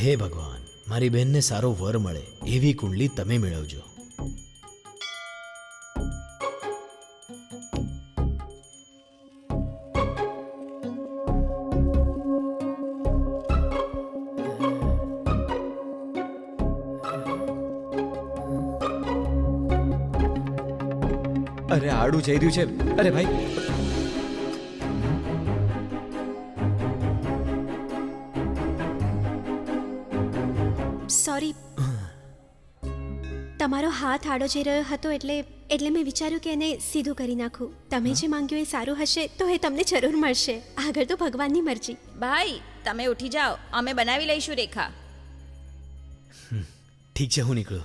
હે ભગવાન, મારી બહેનને સારો વર મળે, એવી કુંડલી તમે મેળવજો. અરે, આડું જઈ રહ્યું છે. અરે, ભાઈ સોરી. તમારો હાથ આડો જઈ રહ્યો હતો એટલે એટલે મેં વિચાર્યું કે એને સીધું કરી નાખું. તમે જે માંગ્યું એ સારું હશે તો એ તમને જરૂર મળશે. આગળ તો ભગવાનની મરજી. ભાઈ તમે ઉઠી જાઓ. અમે બનાવી લઈશું રેખા. ઠીક છે હું નીકળું.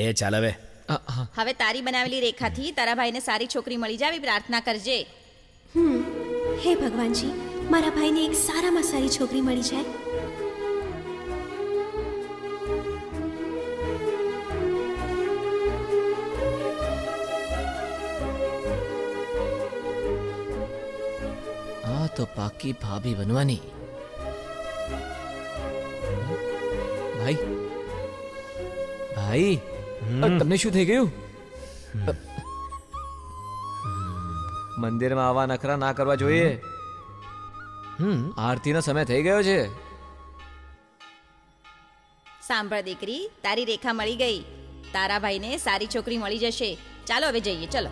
એ ચાલ હવે. હવે તારી બનાવેલી રેખાથી તારા ભાઈને સારી છોકરી મળી જાવી પ્રાર્થના કરજે. હે ભગવાનજી મારા ભાઈને એક સારામાં સારી છોકરી મળી જાય. તો પાકી ભાભી બનવાની. ભાઈ ભાઈ તમને શું થઈ ગયું? મંદિરમાં આવા નખરા ના કરવા જોઈએ. હમ. આરતીનો સમય થઈ ગયો છે. સાંભળ દીકરી તારી રેખા મળી ગઈ. તારા ભાઈને સારી છોકરી મળી જશે. ચાલો હવે જઈએ ચલો.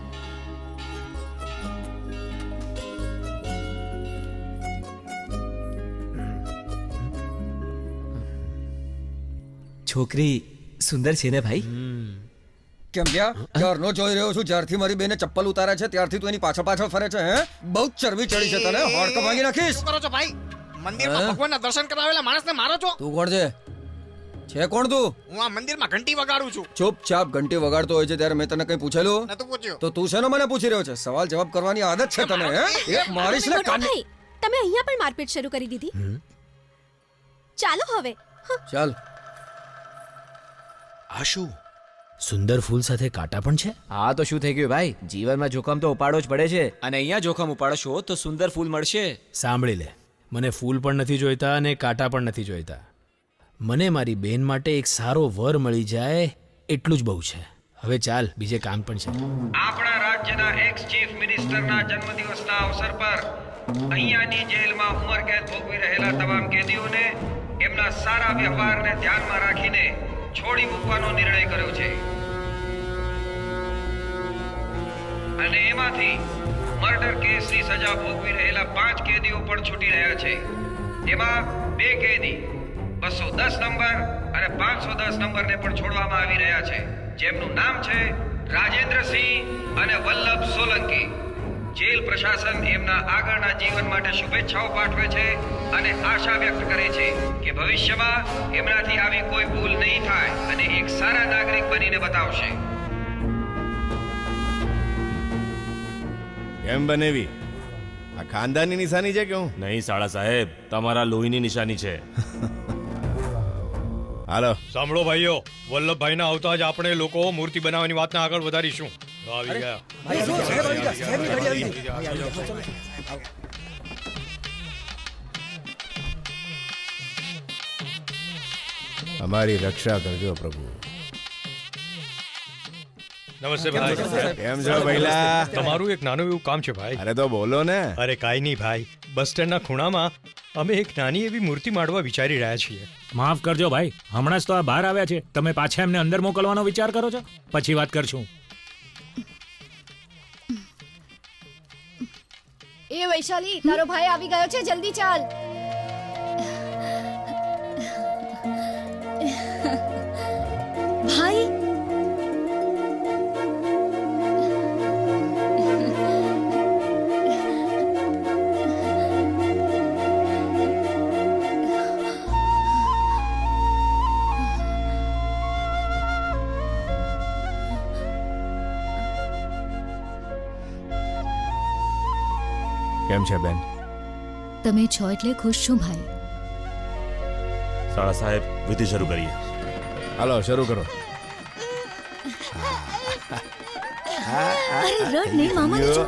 છોકરી સુંદર છે ને ભાઈ? કેમ ક્યાં ક્યારનો જોઈ રહ્યો છું? જ્યારથી મારી બેને ચપ્પલ ઉતારે છે ત્યારથી તું એની પાછળ પાછળ ફરે છે હે? બહુ ચરબી ચડી છે તને હોડકા ભાંગી નાખીશ. શું કરો છો ભાઈ? મંદિરમાં? ભગવાનના દર્શન કરાવેલા માણસને મારો છો? તું કોણ છે? છે કોણ તું? હું આ મંદિરમાં ઘંટી વગાડું છું. ચૂપચાપ ઘંટી વગાડતો હોય છે ત્યારે મેં તને કઈ પૂછેલું? નતું પૂછ્યું. તો તું શેનો મને પૂછી રહ્યો છે? સવાલ જવાબ કરવાની આદત છે તને હે? એ મારીશ ને કાન તમે અહીંયા પણ મારપીટ શરૂ કરી દીધી. ચાલો હવે ચાલ. આ શું? સુંદર ફૂલ સાથે કાંટા પણ છે? હા તો શું થઈ ગયું ભાઈ? જીવનમાં જોખમ તો ઉપાડો જ પડે છે. અને અહીંયા જોખમ ઉપાડશો તો સુંદર ફૂલ મળશે. સાંભળી લે. મને ફૂલ પણ નથી જોઈતા અને કાંટા પણ નથી જોઈતા. મને મારી બેન માટે એક સારો વર મળી જાય એટલું જ બહુ છે. હવે ચાલ બીજે કામ પણ છે. આપણા રાજ્યના એક્સ ચીફ મિનિસ્ટરના જન્મદિવસના અવસર પર અહીંયાની જેલમાં ઉંમરકેદ ભોગવી રહેલા તમામ કેદીઓને એમના સારા વ્યવહારને ધ્યાનમાં રાખીને છોડી મૂકવાનો નિર્ણય કર્યો છે. અને એમાંથી મર્ડર કેસની સજા ભોગવી રહેલા પાંચ કેદીઓ પણ છૂટી રહ્યા છે. એમાં બે કેદી બસો દસ નંબર અને પાંચસો દસ નંબરને પણ છોડવામાં આવી રહ્યા છે. જેમનું નામ છે રાજેન્દ્રસિંહ જેલ પ્રશાસન એમના આગળના જીવન માટે શુભેચ્છાઓ પાઠવે છે અને આશા વ્યક્ત કરે છે કે ભવિષ્યમાં એમનાથી આવી કોઈ ભૂલ નહીં થાય અને એક સારા નાગરિક બનીને બતાવશે. કેમ બનેવી આ ખાનદાની નિશાની છે કે હું? નહીં સાળા સાહેબ તમારા લોહીની નિશાની છે. હાલો. સાંભળો ભાઈઓ વલ્લભભાઈના આવતા જ આપણે લોકો મૂર્તિ બનાવવાની વાતને આગળ વધારીશું. આવી ગયા. અમારી રક્ષા કરજો પ્રભુ. નમસ્તે ભાઈ. કેમ છો? ભાઈલા તમારું એક નાનું એવું કામ છે ભાઈ. અરે તો બોલો ને. અરે કાઈ નહીં ભાઈ. બસ સ્ટેન્ડના ખૂણામાં અમે એક નાની એવી મૂર્તિ માંડવા વિચારી રહ્યા છીએ. માફ કરજો ભાઈ હમણાં જ તો આ બહાર આવ્યા છે. તમે પાછા એમને અંદર મોકલવાનો વિચાર કરો છો? પછી વાત કરશું. વૈશાલી તારો ભાઈ આવી ગયો છે જલ્દી ચાલ. કેમ છે બેન? તમે છો એટલે ખુશ છું ભાઈ. સાળા સાહેબ વિધિ શરૂ કરીએ. હાલો શરૂ કરો. અરે રડ નહીં મામા જો